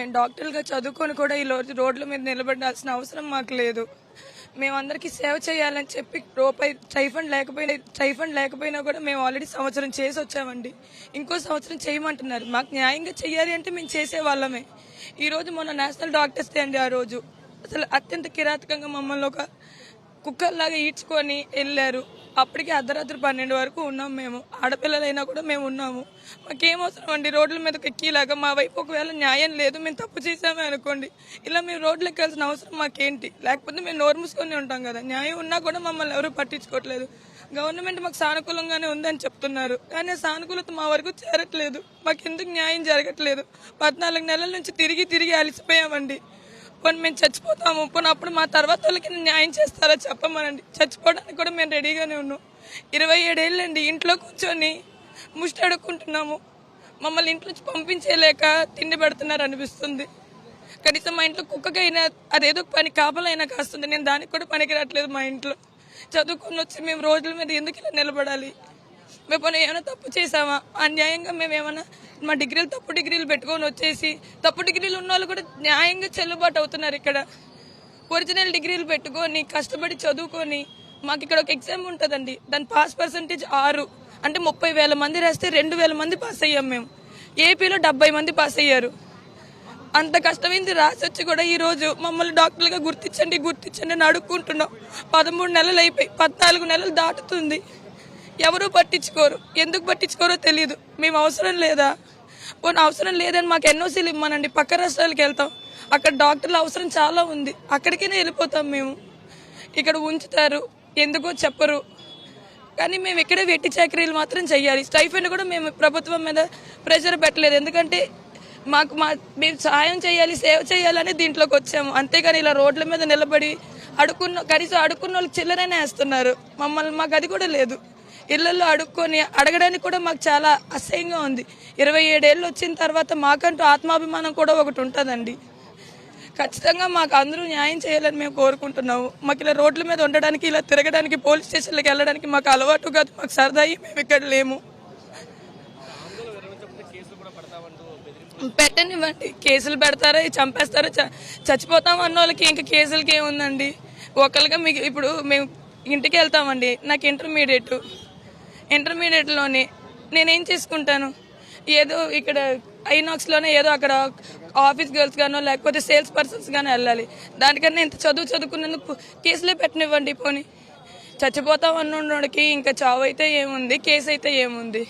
మేము డాక్టర్లుగా చదువుకొని కూడా ఈ రోజు రోడ్ల మీద నిలబడాల్సిన అవసరం మాకు లేదు. మేమందరికీ సేవ చేయాలని చెప్పి రూపాయి ట్రైఫండ్ లేకపోయినా ట్రైఫండ్ లేకపోయినా కూడా మేము ఆల్రెడీ సంవత్సరం చేసి వచ్చామండి. ఇంకో సంవత్సరం చేయమంటున్నారు. మాకు న్యాయంగా చేయాలి అంటే మేము చేసే వాళ్ళమే. మొన్న నేషనల్ డాక్టర్స్ డే అండి ఆ రోజు. అసలు అత్యంత కిరాతకంగా మమ్మల్ని ఒక కుక్కర్లాగా ఈడ్చుకొని వెళ్ళారు. అప్పటికి అర్ధరాత్రి పన్నెండు వరకు ఉన్నాం మేము. ఆడపిల్లలైనా కూడా మేము ఉన్నాము. మాకేం అవసరం అండి రోడ్ల మీదకి ఎక్కిలాగా మా వైపు ఒకవేళ న్యాయం లేదు మేము తప్పు చేసామే అనుకోండి. ఇలా మేము రోడ్లు ఎక్కాల్సిన అవసరం మాకేంటి? లేకపోతే మేము నోరు మూసుకొని ఉంటాం కదా. న్యాయం ఉన్నా కూడా మమ్మల్ని ఎవరు పట్టించుకోవట్లేదు. గవర్నమెంట్ మాకు సానుకూలంగానే ఉందని చెప్తున్నారు. కానీ సానుకూలత మా వరకు చేరట్లేదు. మాకు ఎందుకు న్యాయం జరగట్లేదు? పద్నాలుగు నెలల నుంచి తిరిగి తిరిగి అలసిపోయామండి. పోనీ మేము చచ్చిపోతాము. పోనీ అప్పుడు మా తర్వాత వాళ్ళకి న్యాయం చేస్తారా చెప్పమనండి. చచ్చిపోవడానికి కూడా మేము రెడీగానే ఉన్నాం. ఇరవై ఏడేళ్ళండి ఇంట్లో కూర్చొని ముష్టి అడుక్కుంటున్నాము మమ్మల్ని ఇంట్లో పంపించేలేక తిండి పెడుతున్నారు అనిపిస్తుంది. కనీసం మా ఇంట్లో కుక్కకైనా అదేదో పని కాపలైనా కాస్తుంది. నేను దానికి కూడా పనికి రావట్లేదు మా ఇంట్లో. చదువుకొని వచ్చి మేము రోజుల మీద ఎందుకు ఇలా నిలబడాలి? మేము ఏమైనా తప్పు చేసామా అన్యాయంగా మేము ఏమైనా మా డిగ్రీలు తప్పు డిగ్రీలు పెట్టుకొని వచ్చేసి తప్పు డిగ్రీలు ఉన్న వాళ్ళు కూడా న్యాయంగా చెల్లుబాటు అవుతున్నారు ఇక్కడ. ఒరిజినల్ డిగ్రీలు పెట్టుకొని కష్టపడి చదువుకొని మాకు ఇక్కడ ఒక ఎగ్జామ్ ఉంటుందండి. దాని పాస్ పర్సంటేజ్ ఆరు. అంటే ముప్పై వేల మంది రాస్తే రెండు వేల మంది పాస్ అయ్యాం మేము. ఏపీలో డెబ్బై మంది పాస్ అయ్యారు. అంత కష్టమైంది రాసి వచ్చి కూడా ఈరోజు మమ్మల్ని డాక్టర్లుగా గుర్తించండి గుర్తించండి అని అడుక్కుంటున్నాం. పదమూడు నెలలు అయిపోయి పద్నాలుగు నెలలు దాటుతుంది. ఎవరు పట్టించుకోరు. ఎందుకు పట్టించుకోరో తెలియదు మేము అవసరం లేదా? పోనీ అవసరం లేదని మాకు ఎన్ఓసీలు ఇమ్మనండి. పక్క రాష్ట్రాలకు వెళ్తాం. అక్కడ డాక్టర్ల అవసరం చాలా ఉంది. అక్కడికైనా వెళ్ళిపోతాం మేము. ఇక్కడ ఉంచుతారు. ఎందుకో చెప్పరు. కానీ మేము ఇక్కడే వెట్టి చాకరీలు మాత్రం చేయాలి స్టైఫండ్ కూడా మేము ప్రభుత్వం మీద ప్రెషర్ పెట్టలేదు. ఎందుకంటే మాకు మా మేము సాయం చేయాలి సేవ చేయాలని దీంట్లోకి వచ్చాము. అంతేగాని ఇలా రోడ్ల మీద నిలబడి అడుక్కున్న కనీసం అడుక్కున్న వాళ్ళు చిల్లరైనా వేస్తున్నారు. మమ్మల్ని మాకు అది కూడా లేదు. ఇళ్ళలో అడుక్కొని అడగడానికి కూడా మాకు చాలా అసహ్యంగా ఉంది. ఇరవై ఏడేళ్ళు వచ్చిన తర్వాత మాకంటూ ఆత్మాభిమానం కూడా ఒకటి ఉంటుందండి. ఖచ్చితంగా మాకు అందరూ న్యాయం చేయాలని మేము కోరుకుంటున్నాము. మాకు ఇలా రోడ్ల మీద ఉండడానికి ఇలా తిరగడానికి పోలీస్ స్టేషన్లకు వెళ్ళడానికి మాకు అలవాటు కాదు మాకు సరదా మేము ఇక్కడ లేము. పెట్టనివ్వండి. కేసులు పెడతారా చంపేస్తారా చ- చచ్చిపోతాం అన్న వాళ్ళకి ఇంకా కేసులకి ఏముందండి? ఒకరిగా మీకు ఇప్పుడు మేము ఇంటికి వెళ్తామండి. నాకు ఇంటర్మీడియట్. ఇంటర్మీడియట్లోనే నేనేం చేసుకుంటాను? ఏదో ఇక్కడ ఐనాక్స్లోనే ఏదో అక్కడ ఆఫీస్ గర్ల్స్ గానో లేకపోతే సేల్స్ పర్సన్స్ గానో వెళ్ళాలి. దానికన్నా ఇంత చదువు చదువుకున్నందుకు కేసులే పెట్టనివ్వండి పోనీ. చచ్చిపోతాం అన్నోడికి ఇంకా చావు అయితే ఏముంది? కేసు అయితే ఏముంది?